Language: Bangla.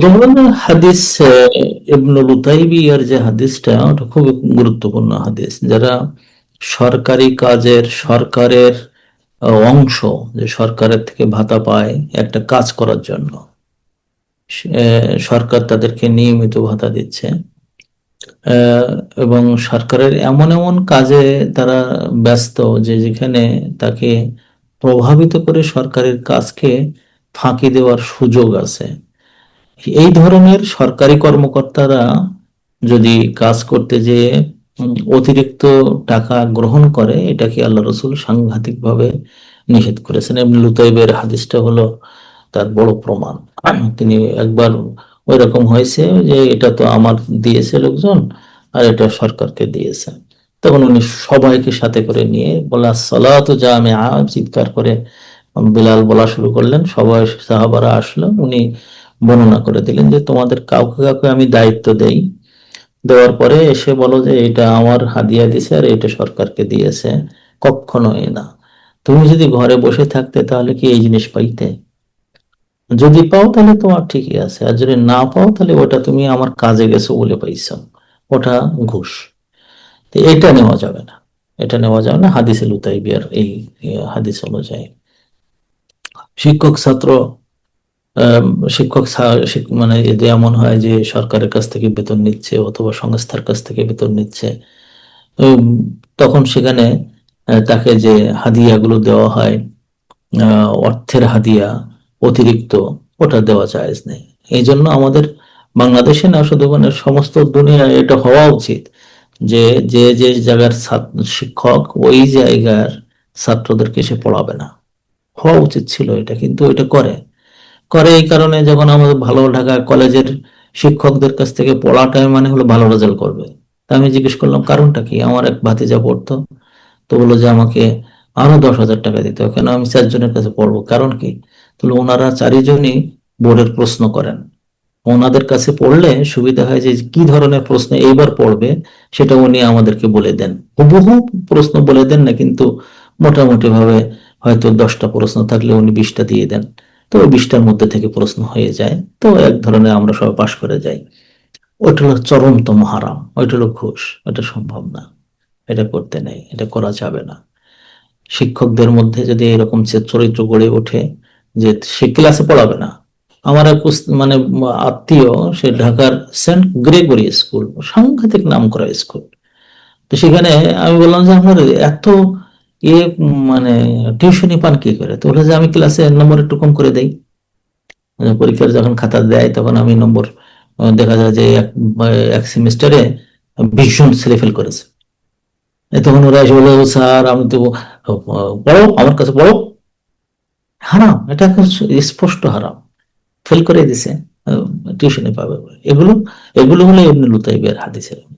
যেমন হাদিস ইবনুল উতাইবিয়ার যে হাদিসটা, ওটা খুব গুরুত্বপূর্ণ হাদিস। যারা সরকারি কাজের, সরকারের অংশ, যে সরকারের থেকে ভাতা পায় একটা কাজ করার জন্য। সরকার তাদেরকে নিয়মিত ভাতা দিচ্ছে। এবং সরকারের এমন এমন কাজে তারা ব্যস্ত যে যেখানে তাকে প্রভাবিত করে সরকারের কাজকে ফাঁকি দেওয়ার সুযোগ আছে। এই ধরনের সরকারি কর্মকর্তারা যদি কাজ করতে যে অতিরিক্ত টাকা গ্রহণ করে, এটাকে আল্লাহ রসুল সাংঘাতিকভাবে নিষেধ করেছেন। এমনি লুতাইবের হাদিসটা হলো তার বড় প্রমাণ। তিনি একবার ওই রকম হয়েছে যে, এটা তো আমার দিয়েছে লোকজন আর এটা সরকারকে দিয়েছে। তখন উনি সবাইকে সাথে করে নিয়ে বলা সালাত জামে চিৎকার করে বিলাল বলা শুরু করলেন। সবাই সাহাবারা আসলো। উনি বর্ণনা করে দিলেন যে তোমাদের কাউকে কাউকে আমি দায়িত্ব দেই। দেওয়ার পরে এসে বলো যে এটা আমার হাদিয়া দিছে আর এটা সরকারকে দিয়েছে। কখনোই না। তুমি যদি ঘরে বসে থাকতে তাহলে কি এই জিনিস পাইতে? যদি পাও তাহলে তোমার ঠিকই আছে। আর যদি না পাও তাহলে ওটা তুমি আমার কাজে গেছো বলে পাইছো। ওটা ঘুষ। তো এটা নেওয়া যাবে না। এটা নেওয়া যাবে না। হাদিসে লুতাইবিয়ার এই হাদিস অনুযায়ী। শিক্ষক ছাত্র শিক্ষক মানে যদি এমন হয় যে সরকারের কাছ থেকে বেতন নিচ্ছে অথবা সংস্থার কাছ থেকে বেতন নিচ্ছে তখন সেখানে তাকে যে হাদিয়াগুলো দেওয়া হয় অর্থের হাদিয়া অতিরিক্ত, ওটা দেওয়া জায়েজ নেই। এই জন্য আমাদের বাংলাদেশে না শুধু মানে সমস্ত দুনিয়া এটা হওয়া উচিত যে যে যে জায়গার শিক্ষক ওই জায়গার ছাত্রদেরকে সে পড়াবে না। হওয়া উচিত ছিল এটা, কিন্তু এটা করে। করে এই কারণে যখন আমাদের ভালো ঢাকা কলেজের শিক্ষকদের কাছ থেকে পড়াটাই মানে হলো ভালো রেজাল্ট করবে। তা আমি জিজ্ঞেস করলাম, কারণটা কি? আমার এক ভাতিজা পড়তো। তো বলল যে, আমাকে আরও দশ হাজার টাকা দিতে হবে। কেন? আমি চারজনের কাছে পড়ব। কারণ কি? তাহলে ওনারা চারিজনই বোর্ডের প্রশ্ন করেন। ওনাদের কাছে পড়লে সুবিধা হয় যে, কি ধরনের প্রশ্ন এইবার পড়বে সেটা উনি আমাদেরকে বলে দেন। হুবহু প্রশ্ন বলে দেন না, কিন্তু মোটামুটি ভাবে হয়তো দশটা প্রশ্ন থাকলে উনি বিশটা দিয়ে দেন। তো বিশটার মধ্যে থেকে প্রশ্ন হয়ে যায়। তো এক ধরনের আমরা সবাই পাশ করে যাই। ওইটা হলো চরমতম হারাম। ওইটা হলো ঘুষ। এটা সম্ভব না। এটা করতে নেই। এটা করা যাবে না। শিক্ষকদের মধ্যে যদি এরকম চরিত্র গড়ে ওঠে যে সে ক্লাসে পড়াবে না। আমার এক মানে আত্মীয়, সে ঢাকার সেন্ট গ্রেগরি স্কুল, সাংঘাতিক নাম করা স্কুল। তো সেখানে আমি বললাম যে আপনার এত এ মানে টিউশনি পান কি করে? তো বলে যে, আমি ক্লাসে নম্বর একটু কম করে দেই। মানে পরীক্ষার যখন খাতা দেয়, তখন আমি নম্বর দেখা যায় যে, এক সেমিস্টারে ভীষণ ছেলে ফেল করেছে। তখন ওরা এসে বলে স্যার, আমি তো পড়ো, আমার কাছে পড়ো। হারাম। এটা স্পষ্ট হারাম। ফেল করে দিছে টিউশনে পাবে। এগুলো এগুলো হলো এমনি লুতাইবের হাদিসের